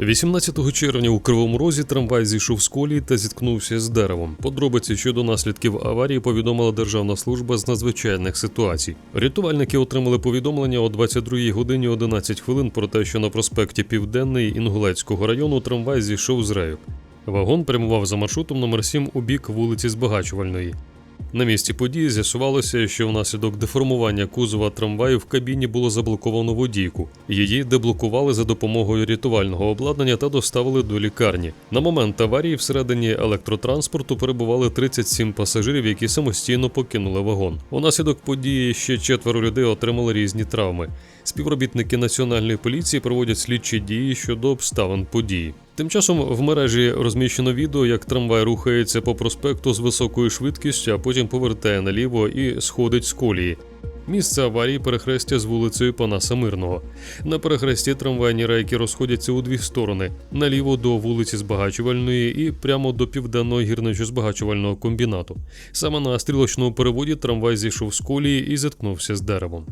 18 червня у Кривому Розі трамвай зійшов з колії та зіткнувся з деревом. Подробиці щодо наслідків аварії повідомила Державна служба з надзвичайних ситуацій. Рятувальники отримали повідомлення о 22 годині 11 хвилин про те, що на проспекті Південний Інгулецького району трамвай зійшов з рейок. Вагон прямував за маршрутом номер 7 у бік вулиці Збагачувальної. На місці події з'ясувалося, що внаслідок деформування кузова трамваю в кабіні було заблоковано водійку. Її деблокували за допомогою рятувального обладнання та доставили до лікарні. На момент аварії всередині електротранспорту перебували 37 пасажирів, які самостійно покинули вагон. Унаслідок події ще четверо людей отримали різні травми. Співробітники національної поліції проводять слідчі дії щодо обставин події. Тим часом в мережі розміщено відео, як трамвай рухається по проспекту з високою швидкістю, а потім повертає наліво і сходить з колії. Місце аварії перехрестя з вулицею Панаса Мирного. На перехресті трамвайні рейки розходяться у дві сторони: наліво до вулиці Збагачувальної і прямо до південного гірничо-збагачувального комбінату. Саме на стрілочному переводі трамвай зійшов з колії і зіткнувся з деревом.